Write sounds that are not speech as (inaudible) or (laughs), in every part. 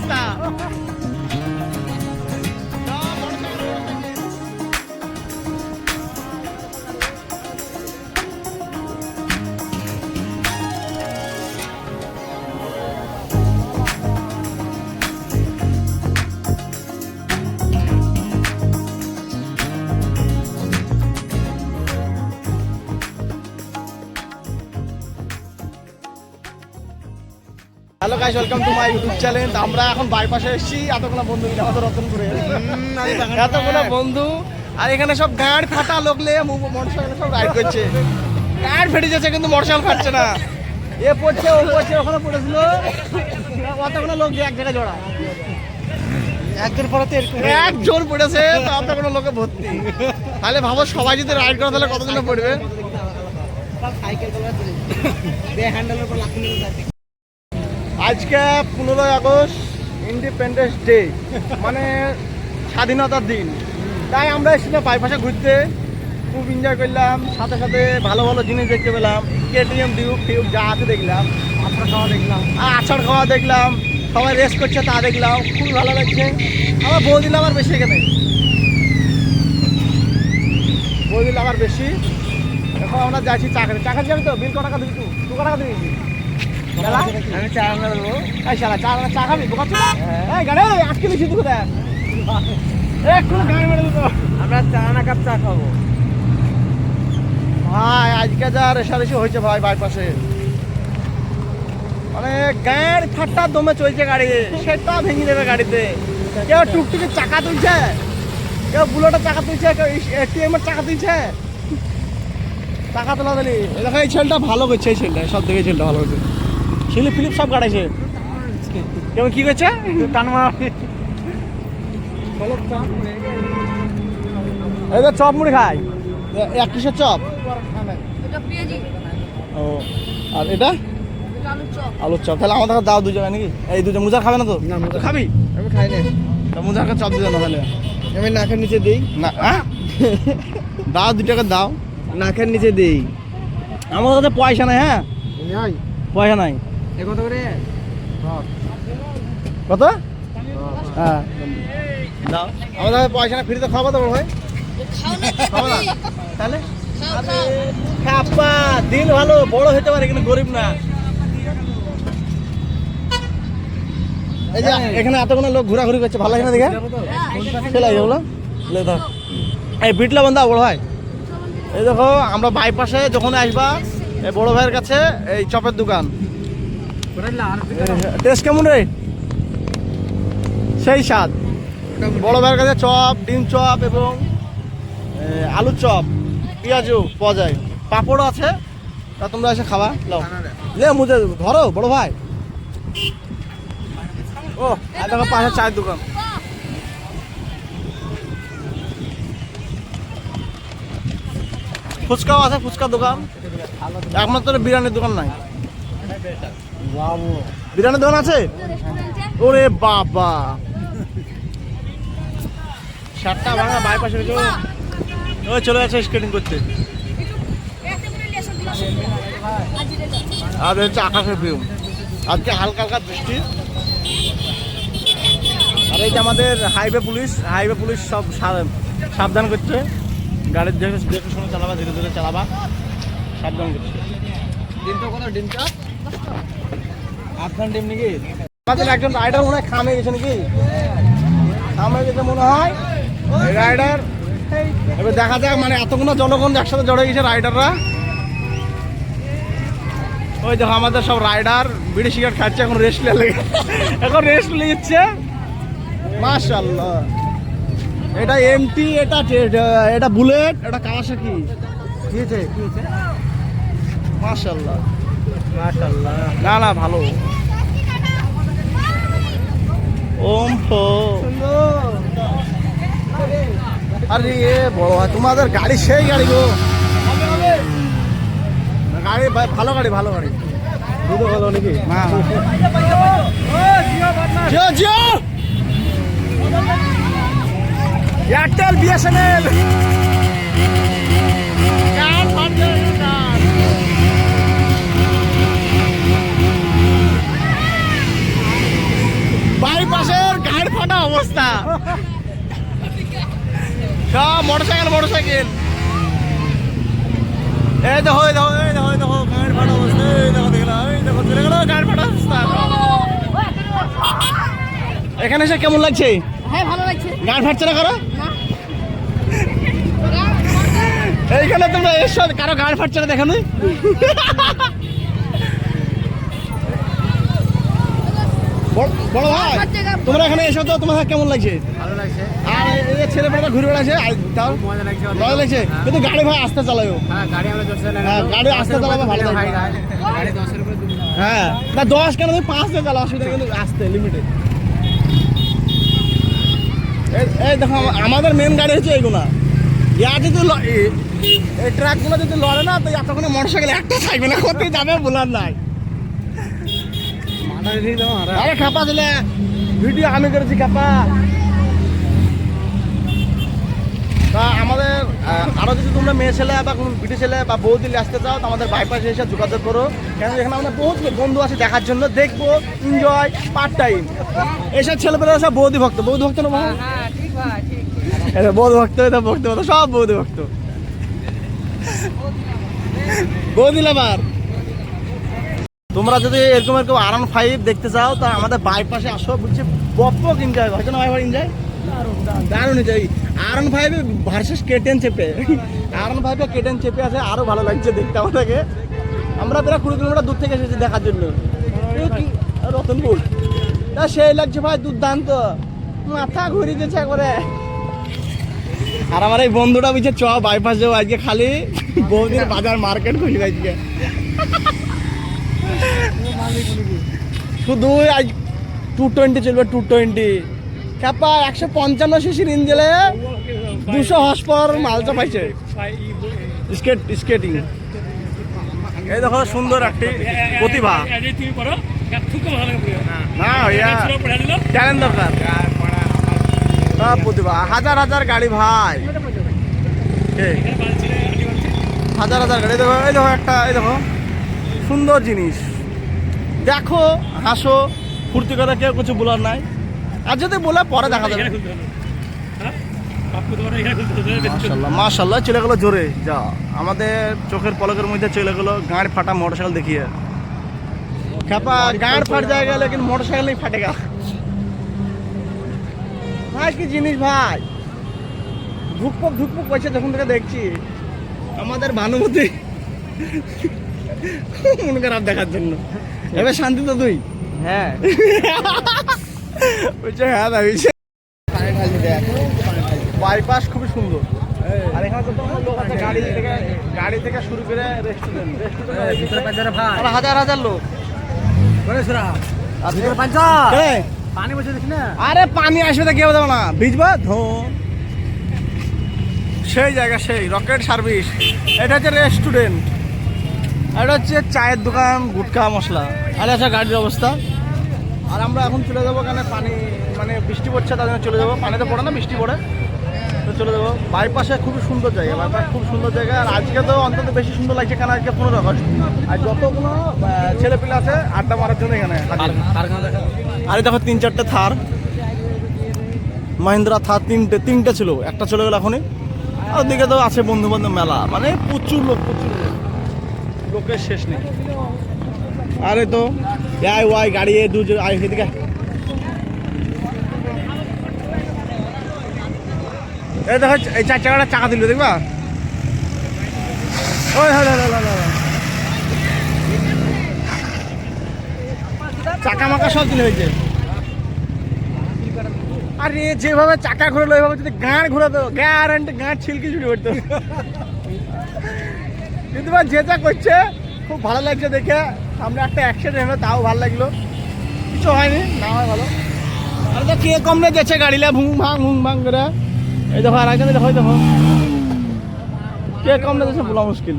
অবস্থা hello guys welcome to my YouTube channel আমরা এখন বাইপাসে এসেছি। এতগুলো বন্ধু মিলে আমাদের রতন করে এতগুলো বন্ধু। আর এখানে সব গাড় ফাটা লোক লে মোটরসাইকেল সব রাইড করছে। গাড় ফেটে যাচ্ছে কিন্তু মোটরসাইকেল ফাটছে না। এ পড়ছে ও পড়ছে ওখানে পড়েছিল। অতগুলো লোক এক জায়গায় জোড়া। একজন পরে তো এরকম। একজন পড়েছে তো অতগুলো লোকে ভর্তি। তাহলে ভাবো সবাই যদি রাইড করে তাহলে কতজনে পড়বে? সাইকেল হ্যান্ডেলের উপর নিয়ে আজকে পনেরোই আগস্ট ইন্ডিপেন্ডেন্স ডে মানে স্বাধীনতার দিন। তাই আমরা এসেছিলাম বাইপাসে ঘুরতে খুব এনজয় করলাম, সাথে সাথে ভালো ভালো জিনিস দেখতে পেলাম কেটিএম ডিউক ফিউক যা আছে দেখলাম আপনার খাওয়া দেখলাম আর আছাড় খাওয়া দেখলাম, সবাই রেস করছে তা দেখলাম খুবই ভালো লাগছে। আমার বৌদিন আমার বেশি এখানে। বৌদিন আমার বেশি। এখন আমরা যাচ্ছি চাকরি। চাকরি যাবি তো? বিল ক টাকা দিবি তুই? টাকা দিবি? আমি চা আনতে পারব এই শালা চা চা খাবি? বোকাচ্ছ না এই গাড়ি আটকে দিচ্ছি তুই কোথায় একটু গাড়ি মেরে দিত আমরা চা না কাপ চা খাব। ভাই আজকে যা রেশারেশি হয়েছে ভাই বাইপাসে। মানে গাড়ি ঠাট্টা দমে চলছে গাড়ি সেটা ভেঙে দেবে গাড়িতে। কেউ টুকটুকি চাকা তুলছে কেউ বুলেটের চাকা তুলছে কেউ এটিএম এর চাকা তুলছে। চাকা তোলা দিলি দেখো এই ছেলেটা ভালো করছে এই ছেলেটা সব থেকে ছেলেটা ভালো করছে। ছেলে ফিলিপ সব গাড়াইছে কেমন কি করছে? টান মারা এই তো চপ মুড়ি খাই এক কিসের চপ? ও আর এটা? এটা আলুর চপ। তাহলে আমাদের দাও দুজন নাকি? এই দুজন মুজার খাবে না তো? না, মুজার। খাবি? আমি খাই না। তা মুজারকে চপ না তাহলে। আমি নাকের নিচে দিই। না হ্যাঁ? দাও দু টাকা দাও। নাকের নিচে দিই। আমার কাছে পয়সা নাই হ্যাঁ? পয়সা নাই। কত করে? কত? হ্যাঁ। দাও। আমাদের পয়সা না ফ্রিতে খাব তো বড় ভাই খাও না? তাহলে? দিল ভালো বড় হতে পারে কিন্তু গরিব না। এই যে এখানে এতগুলো লোক ঘোরাঘুরি করছে ভালো লাগে না দেখে? চলে আসবে লে ধর এই বিটলা বন্ধা বড় ভাই। এই দেখো আমরা বাইপাসে যখন আসবা এই বড় ভাইয়ের কাছে এই চপের দোকান। টেস্ট কেমন রে? সেই স্বাদ। বড় ভাইয়ের কাছে চপ ডিম চপ এবং এ, আলুর চপ পেঁয়াজও পাওয়া যায়। পাঁপড়ও আছে। তা তোমরা এসে খাবা। লাও। লে মুঝে ধরো বড় ভাই। ও আর দেখো পাশে চায়ের দোকান। ফুচকাও আছে ফুচকার দোকান। একমাত্র বিরিয়ানির দোকান নাই। বিরিয়ানির দোকান আছে? ওরে বাবা। সাতটা ভাঙা বাইপাসে ওই চলে যাচ্ছে স্কেটিং করতে। আর হচ্ছে আকাশের ভিউ আজকে হালকা হালকা বৃষ্টি। আর এই যে আমাদের হাইওয়ে পুলিশ হাইওয়ে পুলিশ সব সাবধান করছে। গাড়ির দেখে দেখে শুনে চালাবা ধীরে ধীরে চালাবা। সাবধান করছে। ডিমটা কত? ডিমটা আটখান ডিম নাকি? আমাদের একজন রাইডার মনে হয় খামে গেছে নাকি? খামে গেছে মনে হয়। রাইডার এবার দেখা যাক মানে এতগুলো জনগণ একসাথে জড়ে গেছে রাইডাররা ওই দেখো, আমাদের সব রাইডার বিড়ি সিগারেট খাচ্ছে, এখন রেস্ট লেগে এখন রেস্ট নিচ্ছে। মাশাল্লাহ এটা এমটি এটা এটা বুলেট এটা কাওয়াসাকি কি? হয়েছে? কি মাশাল্লাহ না না, ভালো। ওম ফো আরে এ বড় তোমাদের গাড়ি সেই গাড়ি গো। গাড়ি ভালো গাড়ি ভালো গাড়ি। দুটো ভালো নাকি? হ্যাঁ জিও জিও! এয়ারটেল বিএসএনএল সব মোটরসাইকেল মোটরসাইকেল। এই দেখো এই দেখো এই দেখো এই দেখো গাড়ি ফাটা অবস্থা এই দেখো দেখলাম এই দেখো চলে গেল গাড়ি ফাটা অবস্থা। এখানে এসে কেমন লাগছে? হ্যাঁ ভালো লাগছে। গাড়ি ফাটছে না কারও? এইখানে তোমরা এসো কারও গাড়ি ফাটছে না দেখানো বড় ভাই তোমরা এখানে এসো তো তোমার কেমন লাগছে? ভালো লাগছে। আর এই ছেলে মেয়েরা ঘুরে বেড়াচ্ছে আর তাও মজা লাগছে কিন্তু গাড়ি ভাই আসতে চালায়ও। হ্যাঁ গাড়ি আমরা দশ হ্যাঁ, গাড়ি আস্তে চালাবে ভালো লাগবে। গাড়ি দশের উপরে হ্যাঁ। না দশ কেন তুমি পাঁচ দিয়ে চালাও অসুবিধা কিন্তু আসতে লিমিটে এই দেখো আমাদের মেন গাড়ি হচ্ছে এইগুলা ইয়া যদি এই- ট্রাকগুলো যদি লড়ে না তো এতক্ষণে মোটর সাইকেল একটা থাকবে না কোথায় যাবে বলার নাই। আর আরে খাপা দিলে। ভিডিও আমি করেছি খাপা। তা আমাদের আরও যদি তোমরা মেয়ে ছেলে বা কোনো বিটি ছেলে বা বউ দিলে আসতে চাও তো আমাদের বাইপাসে এসে যোগাযোগ করো। কেন এখানে আমাদের বহুত বন্ধু আছে দেখার জন্য দেখব এনজয় পার্ট টাইম এসব ছেলেপেলেরা সব বৌদি ভক্ত। বৌদি ভক্ত না বাবা? হ্যাঁ ঠিক ভাই ঠিক এটা বৌদি ভক্ত এটা ভক্ত ভক্ত সব বৌদি ভক্ত। বৌদি লাভার তোমরা যদি এরকম এরকম আরান ফাইভ দেখতে চাও, তা আমাদের বাইপাসে আসো বুঝছি বপ্পক এনজয় হয়তো না ভাই এনজয় দারুণ এনজয় আরন ফাইভ ভার্সেস কেটেন চেপে। আরন ফাইভে কেটেন চেপে আছে, আরও ভালো লাগছে দেখতে আমাদেরকে। আমরা প্রায় কুড়ি কিলোমিটার দূর থেকে এসেছি দেখার জন্য। রতনপুর। তা সেই লাগছে ভাই, দুর্দান্ত। মাথা ঘুরিয়ে দিচ্ছে একবারে। আর আমার এই বন্ধুটা বুঝছে চ বাইপাস যাব আজকে খালি। বৌদির বাজার মার্কেট খুলবে আজকে। শুধু আজ টু টোয়েন্টি চলবে টু টোয়েন্টি ক্যাপা একশো পঞ্চান্ন সিসির ইঞ্জেলে দুশো হর্স পাওয়ার মাল চাপাইছে। স্কেট স্কেটিং। এই দেখো, সুন্দর একটি প্রতিভা। না ট্যালেন্ট দরকার। প্রতিভা। হাজার হাজার গাড়ি ভাই। হাজার হাজার গাড়ি। দেখো, এই দেখো একটা, এই দেখো। সুন্দর জিনিস। দেখো হাসো ফুর্তি করে কেউ কিছু বলার নাই। আর যদি বলে পরে দেখা যাবে। হ্যাঁ? মাশাল্লাহ মাশাল্লাহ চলে গেলো জোরে যা। আমাদের চোখের পলকের মধ্যে চলে গেলো গাঁড় ফাটা মোটরসাইকেল দেখিয়ে। খ্যাপা গাঁড় ফাট জায়গা লেকিন মোটরসাইকেল नहीं ফাটেগা ভাই কি জিনিস ভাই? ধুকপুক ধুকপুক করছে যখন থেকে দেখছি। আমাদের ভানুমতি। মন খারাপ দেখার জন্য। এবার শান্তি তো তুই। হ্যাঁ। (laughs) বলছে হ্যাঁ দাঁড়িয়েছে বাইপাস খুবই সুন্দর। আর এখানে তো তোমার লোক আছে গাড়ি থেকে গাড়ি থেকে শুরু করে রেস্টুরেন্ট রেস্টুরেন্ট হাজার হাজার লোক। আর? পানি বসে দেখি না? আরে পানি আসবে তো কেউ দেবো না। ভিজবা? ধো সেই জায়গা সেই রকেট সার্ভিস। এটা হচ্ছে রেস্টুরেন্ট এটা হচ্ছে চায়ের দোকান গুটকা মশলা। আর আছে গাড়ির অবস্থা। আর আমরা এখন চলে যাব কেন পানি মানে বৃষ্টি পড়ছে তার জন্য চলে যাব। পানিতে পড়ে না বৃষ্টি পড়ে। তো চলে যাব। বাইপাসে খুবই সুন্দর জায়গা বাইপাস খুব সুন্দর জায়গা। আর আজকে তো অন্তত বেশি সুন্দর লাগছে কেন আজকে পনেরো আগস্ট। আর যতগুলো ছেলে পিলে আছে আড্ডা মারার জন্য এখানে আরে দেখো তিন চারটে থার। মহিন্দ্রা থার তিনটে তিনটে ছিল। একটা চলে গেল এখনই। আর ওদিকে তো আছে বন্ধু বান্ধব মেলা। মানে প্রচুর লোক প্রচুর লোক। লোকের শেষ নেই। আরে তো আই ওয়াই গাড়ি, এ দু আই এদিকে আয়। এই দেখো, এই চার চাকাটা চাকা দিল, দেখবা? ওই চাকা মাকা সব দিলে হয়েছে। আরে, যেভাবে চাকা ঘুরলো, ওইভাবে যদি গাঁড় ঘুরাতো গ্যারান্টি গাঁড় ছিলকি ছুটি পড়তো কিন্তু যে যা করছে, খুব ভালো লাগছে দেখে। সামনে একটা অ্যাক্সিডেন্ট হলো, তাও ভালো লাগল। কিছু হয়নি, না হয় ভালো। আরে তো কে কম কমনে যাচ্ছে গাড়িলা ভুং ভাং ভুং ভাং করে। এই দেখো আর একজন দেখো দেখো। কে কমনে যাচ্ছে বলা মুশকিল।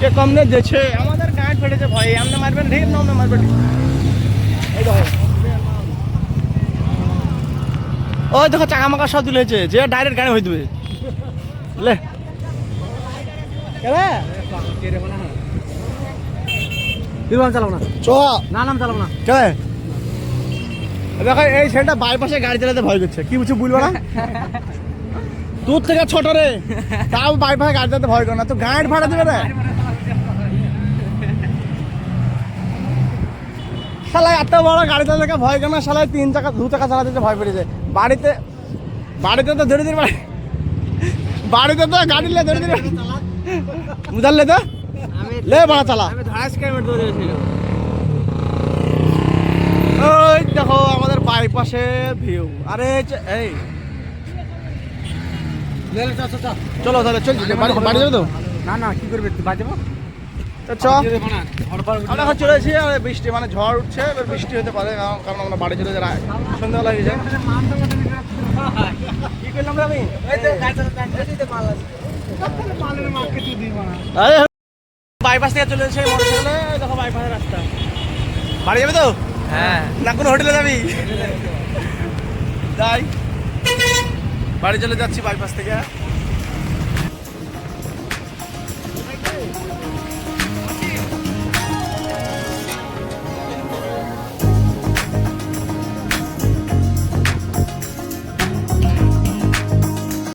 কে কমনে যাচ্ছে আমাদের গাঁট ফেটেছে ভয় আমনে মারবেন ঠিক না আমনে মারবেন এই দেখো। ওই দেখো, চাকা মাকা সব হয়েছে যে ডাইরেক্ট গাড়ি হয়ে দেবে লে। কেরে না। চ। না নাম চালাবো না। কেরে দেখো এই ছেলেটা বাইপাসে গাড়ি চালাতে ভয় করছে। কি কিছু বলব না? দূর থেকে ছোট রে। তাও বাইপাসে গাড়ি চালাতে ভয় করে না। তো গাড়ি ভাড়া দেবে রে। শালায় এত বড় গাড়ি চালাতে ভয় করে না? শালায় তিন চাকা দু চাকা চালাতে ভয় পেয়েছে বাড়িতে বাড়িতে তো ধরে বাড়িতে তো গাড়ি ধরে বুঝালে তো লে বাড়া চালা ওই দেখো আমাদের বাইপাসে ভিউ আরে এই চলো তাহলে চল বাড়ি বাড়ি যাবে তো না না কি করবে তো চ আমরা এখন চলে এসেছি বৃষ্টি মানে ঝড় উঠছে এবার বৃষ্টি হতে পারে কারণ- আমরা বাড়ি চলে যাই সন্ধ্যাবেলা হয়ে যায় কি করলাম আমি বাইপাস থেকে চলে এসে মোটরসাইকেলে দেখো বাইপাসের রাস্তা। বাড়ি যাবে তো? হ্যাঁ। না কোনো হোটেলে যাবি? তাই বাড়ি চলে যাচ্ছি বাইপাস থেকে।